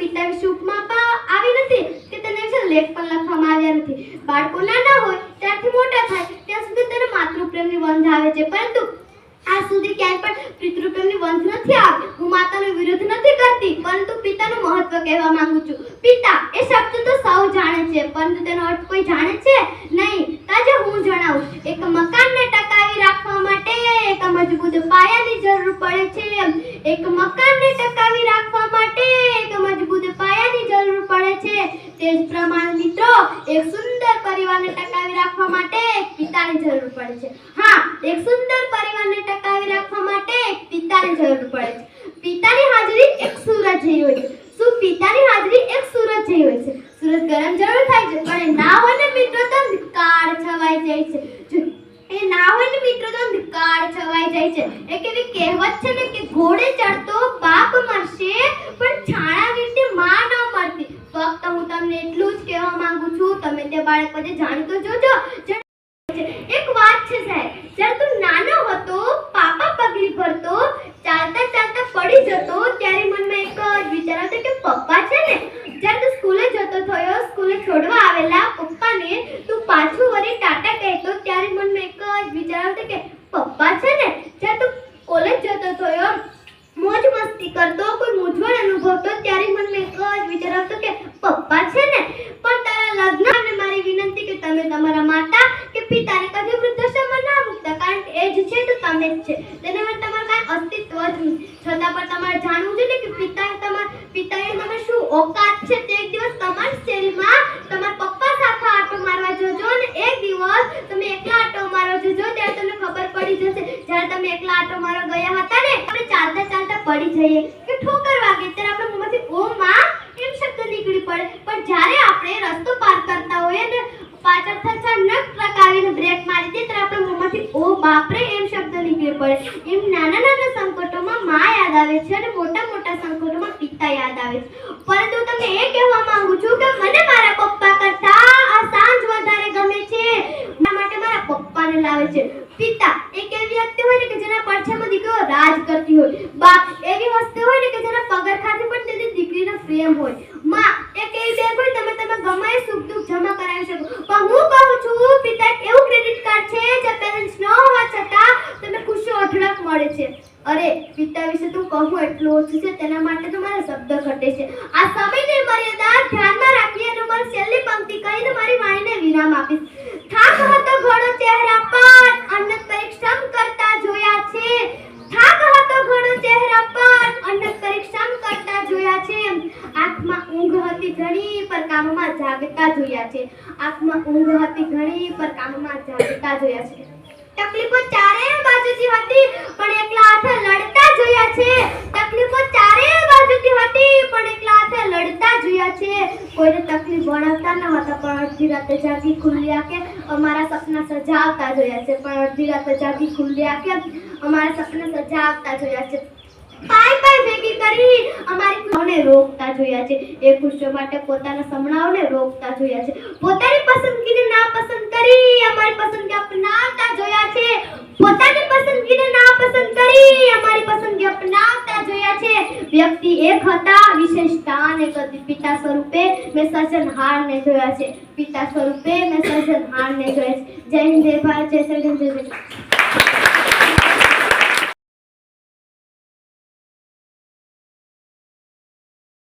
પિતા વિશે ઉપમા આપવા આવી નથી કે તેના વિશે લેખ પણ લખવામાં આવ્યા નથી. બાળકો નાના હોય, ત્યારથી મોટા થાય, ત્યાં સુધી તેને માતૃપ્રેમની વંધ આવે છે. પરંતુ આજ સુધી ક્યાંય પણ પિતૃપ્રેમની વંધ નથી આવી. હું માતાનો વિરોધ નથી કરતી, પરંતુ પિતાનું મહત્વ કહેવા માંગુ છું. પિતા એ શબ્દ તો સૌ જાણે છે, પરંતુ તેનો અર્થ કોઈ જાણે છે? નહીં. તાજે હું જણાવું. એક મકાનને ટકાવી રાખવા માટે એક મજબૂત પાયાની જરૂર પડે છે. એક મકાનને ટકાવી રાખવા માટે એક મજબૂત પાયાની જરૂર પડે છે. તે જ પ્રમાણે મિત્રો, એક સુંદર પરિવારને ટકાવી રાખવા માટે પિતાની જરૂર પડે છે. હા, એક સુંદર પરિવારને ટકાવી રાખવા માટે પિતાની જરૂર પડે છે. પિતાની હાજરી એક સૂરજ જેવી હોય છે. શું પિતાની હાજરી એક સૂરજ જેવી હોય છે? સૂરજ ગરમ જરૂર થાય છે, પણ ના હોય ને મિત્રો, તો કાળ છવાઈ જાય છે. એ ના હોય ને મિત્રો, તો કાળ છવાઈ જાય છે. એક એવી કહેવત છે ને કે ઘોડે ચડતો બાપ મરશે, પણ છાણા વીરતી માં ન મરતી ફક્ત હું તમને એટલું જ કહેવા માંગુ છું તમે તે બાળક પછી જાણી તો જોજો એક વાત છે સાહેબ, જ્યારે તું નાનો હતો, પાપા પગલી ભરતો, ચાલતા ચાલતા પડી જતો, ત્યારે મનમાં એક વિચાર આવતો કે પપ્પા છે ને, જ્યારે તું સ્કૂલે જતો થયો, સ્કૂલે છોડવા આવેલા પપ્પાને તું પાછું વળી ટાટા કહેતો, ત્યારે મનમાં એક વિચાર આવતો કે પપ્પા છે ને જ્યારે તું કોલેજ જતો થયો મોજ મસ્તી કરતો કોઈ મૂંઝવણ અનુભવતો ત્યારે મનમાં એક જ વિચાર આવતો કે પપ્પા છે ને પણ તારા લગ્ન અને મારી વિનંતી કે તમે તમારા માતા કે પિતાને કદી વૃદ્ધાશ્રમમાં ના મૂકતા, કારણ કે એ જ છે તો તમે જ છે. તેને માટે તમારે કાંઈ અસ્તિત્વ જ નથી છતાં પણ તમારે જાણવું જોઈએ કે પિતા તમારા પિતાએ તમે શું ઓકાત છે તે એક દિવસ તમારી શેરીમાં તમારા પપ્પા સાથે આટો મારવા જજો અને એક દિવસ તમે એકલા આંટો મારવા જજો, ત્યારે તમને ખબર પડી જશે. જ્યારે તમે એકલા આંટો મારવા ગયા હતા ને, આપણે ચાલતા ચાલતા પડી જઈએ. કે ઠોકર વાગે, ત્યારે આપણે મોંમાંથી ઓ માં શબ્દ નીકળી પડે. પણ જ્યારે આપણે રસ્તો પાર કરતા હોઈએ ને પાછળ થતા નખ ટકાવીને બ્રેક મારી દે, ત્યારે આપણા મોંમાંથી, ઓ બાપરે, એમ શબ્દ નીકળી પડે. એમ નાના નાના સંકટોમાં માં યાદ આવે છે અને મોટા મોટા સંકટોમાં પિતા યાદ આવે છે. પરંતુ તમને એ કહેવા માંગુ છું કે મને મારા પપ્પા કરતા આ સાંજ વધારે ગમે છે. એના માટે મારા પપ્પાને લાવે છે. પિતા, એક એવી વ્યક્તિ હોય ને કે જેના પડછામાં દીકરો રાજ કરતી હોય. બાપ, એવી વસ્તુ હોય ને કે જેના પગરખાથી પણ તેની દીકરીનો પ્રેમ હોયમાં એક એવી બેગ હોય તમે તમે ગમે એ સુખ દુઃખ જમા કરાવી શકો પણ હું કહું છું પિતા એક એવું ક્રેડિટ કાર્ડ છે જે પેરેન્ટ્સ ન હોવા છતાં તમને ખુશી અઢળક મળે છે અરે પિતા વિશે તું કહું એટલું ઓછું છે, તેના માટે તો મારા શબ્દ ઘટે છે. આ સમયની મર્યાદા ધ્યાનમાં રાખી અને મારી છેલ્લી પંક્તિ કહીને મારી વાણીને વિરામ આપીશ. થાક હતો ઘણો ચહેરા પર અન્ન પરિશ્રમ કરતા જોયા છે. થાક હતો ઘણો ચહેરા પર અન્ન પરિશ્રમ કરતા જોયા છે. આંખમાં ઊંઘ હતી ઘણી, પર કામમાં જાગતા જોયા છે. આંખમાં ઊંઘ હતી ઘણી, પર કામમાં જાગતા જોયા છે. તકલીફો ચારેય બાજુથી હતી, પણ એકલા હાથે લડતા જોયા છે. તકલીફો ચારેય બાજુથી હતી, પણ એકલા હાથે લડતા જોયા છે. કોઈને તકલીફ ભણાવતા ન હતા, પણ અડધી રાતે જાગી ખુલ્લી આંખે અમારા સપના સજાવતા જોયા છે. પણ અડધી રાતે જાગી ખુલ્લી આંખે અમારા સપના સજાવતા જોયા છે. પાય પાય ભેગી કરી અમારી ખુશીઓને રોકતા જોયા છે. એ ખુશીઓ માટે પોતાના સમણાઓને રોકતા જોયા છે. પોતાની પસંદગીને ના પસંદ કરી, અમારી પસંદગી અપનાવતા જોયા છે પોતાની પસંદગીને ના પસંદ કરી અમારી પસંદગી અપનાવતા જોયા છે વ્યક્તિ એક હતા અને કદી પિતા સ્વરૂપે મેં સર્જનહારને જોયા છે. પિતા સ્વરૂપે મેં સર્જનહારને જોયા છે. જય હિન્દ, જય ભારત, જય શ્રી જય જય